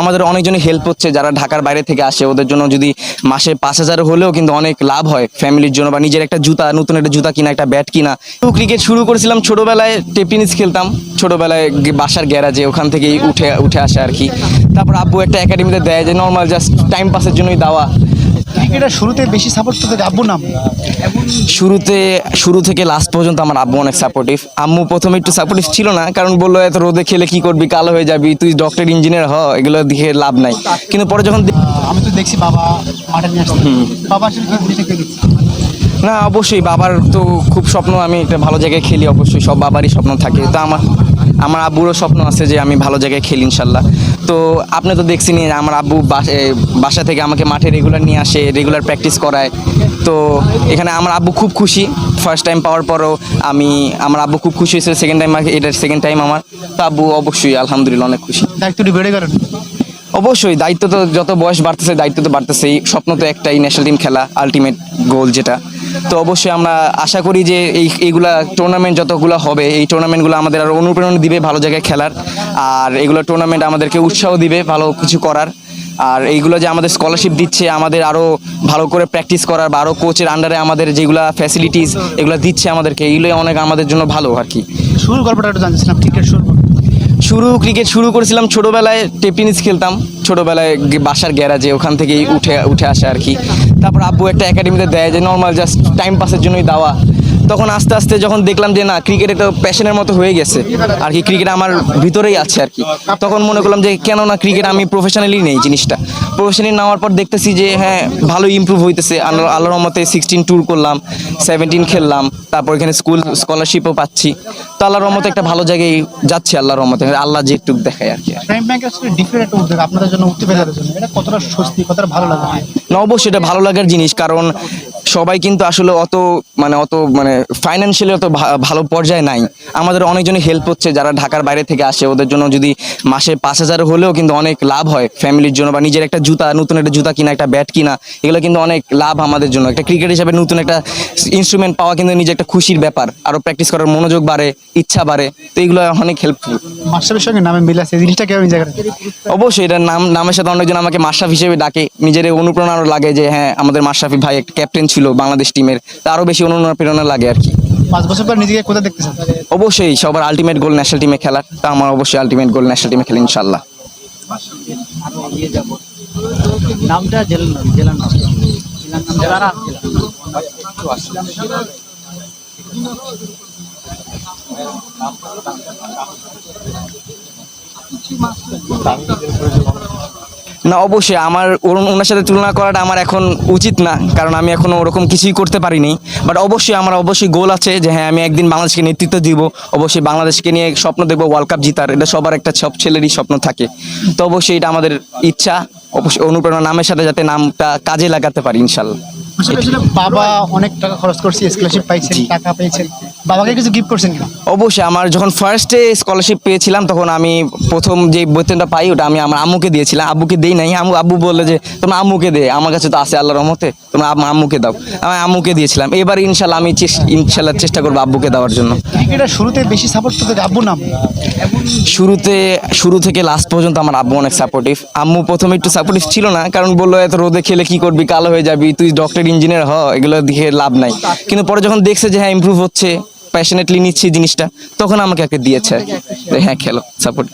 আমাদের অনেকজনই হেল্প হচ্ছে যারা ঢাকার বাইরে থেকে আসে। ওদের জন্য যদি মাসে পাঁচ হাজার হলেও কিন্তু অনেক লাভ হয় ফ্যামিলির জন্য বা নিজের একটা জুতা, নতুন একটা জুতা কিনা, একটা ব্যাট কিনা। ক্রিকেট শুরু করেছিলাম ছোটোবেলায় টেপিনিস খেলতাম। ছোটোবেলায় বাসার গ্যারাজে ওখান থেকেই উঠে উঠে আসে আর কি। তারপর আব্বু একটা একাডেমিতে দেয় যে নর্মাল জাস্ট টাইম পাসের জন্যই দেওয়া। ক্রিকেটের শুরুতে বেশি সাপোর্ট আব্বুর নাম? শুরুতে শুরু থেকে লাস্ট পর্যন্ত আমার আব্বু অনেক সাপোর্টিভ আম্মু প্রথমে একটু সাপোর্টিভ ছিল না কারণ বলল এত রোদে খেলে কি করবি? কালো হয়ে যাবি তুই ডক্টর ইঞ্জিনিয়ার হ এগুলো দেখে লাভ নাই। কিন্তু পরে যখন আমি তো দেখছি বাবা মাঠে নিয়ে বাবা না অবশ্যই বাবার তো খুব স্বপ্ন আমি একটা ভালো জায়গায় খেলি অবশ্যই। সব বাবারই স্বপ্ন থাকে। তো আমার আমার আব্বুরও স্বপ্ন আছে যে আমি ভালো জায়গায় খেলি ইনশাল্লাহ। তো আপনি তো দেখছেনই আমার আব্বু বাসা- থেকে আমাকে মাঠে রেগুলার নিয়ে আসে রেগুলার প্র্যাকটিস করায়। তো এখানে আমার আব্বু খুব খুশি। ফার্স্ট টাইম পাওয়ার পরও আমি আমার আব্বু খুব খুশি হয়েছে সেকেন্ড টাইম এটা সেকেন্ড টাইম আমার। তো আব্বু অবশ্যই আলহামদুলিল্লাহ অনেক খুশি। দায়িত্বটি বেড়ে গেল অবশ্যই দায়িত্ব তো যত বয়স বাড়তেছে দায়িত্ব তো বাড়তেছেই। স্বপ্ন তো একটাই ন্যাশনাল টিম খেলা আলটিমেট গোল যেটা। তো অবশ্যই আমরা আশা করি যে এই, এইগুলা টুর্নামেন্ট যতগুলো হবে, এই টুর্নামেন্টগুলো আমাদের আরও অনুপ্রেরণা দিবে ভালো জায়গায় খেলার। আর এগুলো টুর্নামেন্ট আমাদেরকে উৎসাহ দিবে ভালো কিছু করার। আর এইগুলো যে আমাদের স্কলারশিপ দিচ্ছে, আমাদের আরও ভালো করে প্র্যাকটিস করার বা আরও কোচের আন্ডারে আমাদের যেগুলো ফ্যাসিলিটিস এগুলো দিচ্ছে আমাদেরকে এইগুলো অনেক আমাদের জন্য ভালো আর কি। শুরুর গল্পটা একটু জানছিলাম ক্রিকেট শুরু শুরু ক্রিকেট শুরু করেছিলাম ছোটোবেলায়, টেপিনিস খেলতাম। ছোটোবেলায় বাসার গ্যারাজে, ওখান থেকেই উঠে উঠে আসে আর কি। তারপর আব্বু একটা একাডেমিতে দেয় যে নর্মাল জাস্ট টাইম পাসের জন্যই দেওয়া। তখন আস্তে আস্তে যখন দেখলাম যে না ক্রিকেট একটা প্যাশনের মতো হয়ে গেছে আর কি ক্রিকেট আমার ভিতরেই আছে আর কি। তখন মনে করলাম যে কেন না ক্রিকেট আমি প্রফেশনালি নেই জিনিসটা। প্রফেশনালি নেওয়ার পর দেখতেছি যে হ্যাঁ ভালো ইমপ্রুভ হইতেছে। আল্লাহ আল্লাহর রহমতে সিক্সটিন ট্যুর করলাম সেভেন্টিন খেললাম তারপর এখানে স্কুল স্কলারশিপও পাচ্ছি। তো আল্লাহর রহমতে একটা ভালো জায়গায় যাচ্ছি আল্লাহর রহমতে। আল্লাহ যেটুক দেখায় আর কি। একটা আপনাদের জন্য উঠতে জন্য। এটা কতটা স্বস্তি কতটা ভালো লাগে? না অবশ্যই এটা ভালো লাগার জিনিস কারণ সবাই কিন্তু আসলে অত মানে অত মানে ফাইন্যান্সিয়ালি অত ভালো পর্যায়ে নাই। আমাদের অনেকজনই হেল্প হচ্ছে যারা ঢাকার বাইরে থেকে আসে। ওদের জন্য যদি মাসে পাঁচ হাজার হলেও কিন্তু অনেক লাভ হয় ফ্যামিলির জন্য বা নিজের একটা জুতা নতুন একটা জুতা কিনা একটা ব্যাট কিনা এগুলো কিন্তু অনেক লাভ আমাদের জন্য। একটা ক্রিকেট হিসাবে নতুন একটা ইনস্ট্রুমেন্ট পাওয়া কিন্তু নিজে একটা খুশির ব্যাপার। আরও প্র্যাকটিস করার মনোযোগ বাড়ে ইচ্ছা বাড়ে তো এগুলো অনেক হেল্পফুল মাস্টারের সঙ্গে নামে মিল আছে জিনিসটা কেমন অবশ্যই এটার নাম নামের সাথে অনেকজন আমাকে মাশরাফি হিসেবে ডাকে। নিজের অনুপ্রেরণা লাগে যে হ্যাঁ আমাদের মাশরাফি ভাই একটা ক্যাপ্টেন ছিল। বাংলাদেশ টিমের তা আরও বেশি অনুপ্রেরণা লাগে আর কি। পাঁচ বছর পর নিজেকে কোথায় দেখতেছেন? অবশ্যই সবার আলটিমেট গোল ন্যাশনাল টিমে খেলার তা আমার অবশ্যই আলটিমেট গোল ন্যাশনাল টিমে খেলি ইনশাল্লাহ নামটা জেলার নাম। জেলার নাম জেলার জেলার নাম না অবশ্যই আমার ওনার সাথে তুলনা করাটা আমার এখন উচিত না কারণ আমি এখনও ওরকম কিছুই করতে পারিনি। বাট অবশ্যই আমার অবশ্যই গোল আছে যে হ্যাঁ আমি একদিন বাংলাদেশকে নেতৃত্ব দিব অবশ্যই বাংলাদেশকে নিয়ে স্বপ্ন দেখব ওয়ার্ল্ড কাপ জিতার। এটা সবার একটা সব ছেলেরই স্বপ্ন থাকে। তো অবশ্যই এটা আমাদের ইচ্ছা অবশ্যই অনুপ্রেরণা নামের সাথে যাতে নামটা কাজে লাগাতে পারি ইনশাল্লাহ। বাবা অনেক টাকা খরচ করছে স্কলারশিপ পাইছেন টাকা পেয়েছেন। বাবাকে কিছু গিফট করছেন কিনা? অবশ্যই আমার যখন ফার্স্টে স্কলারশিপ পেয়েছিলাম তখন আমি প্রথম যে বেতনটা পাই ওটা আমি আমার আম্মুকে দিয়েছিলাম। আব্বুকে দেই নাই আম্মু আব্বু বললে যে তোমার আম্মুকে দে আমার কাছে তো আছে আল্লাহ রহমতে তোমার আম্মু- আম্মুকে দাও। আমি আম্মুকে দিয়েছিলাম। এবার ইনশাল্লাহ আমি ইনশাল্লাহ চেষ্টা করব আব্বুকে দেওয়ার জন্য। ক্রিকেটের শুরুতে বেশি সাপোর্ট তো থেকে আব্বুর নাম। শুরুতে শুরু থেকে লাস্ট পর্যন্ত আমার আব্বু অনেক সাপোর্টিভ আম্মু প্রথমে একটু সাপোর্টিভ ছিল না কারণ বলল এত রোদে খেলে কি করবি কালো হয়ে যাবি তুই ডক্টর ইঞ্জিনিয়ার হ এগুলো দেখে লাভ নাই। কিন্তু পরে যখন দেখছে যে হ্যাঁ ইমপ্রুভ হচ্ছে প্যাশনেটলি নিচ্ছি জিনিসটা তখন আমাকে একটা দিয়েছে। হ্যাঁ খেলো সাপোর্ট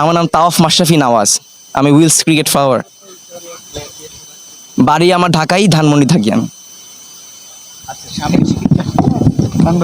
আমার নাম তাওয়াফ মাশরাফি নওয়াজ। আমি উইলস ক্রিকেট ফ্লাওয়ার বাড়ি আমার ঢাকাই ধানমন্ডি থাকি আমি। বাংলা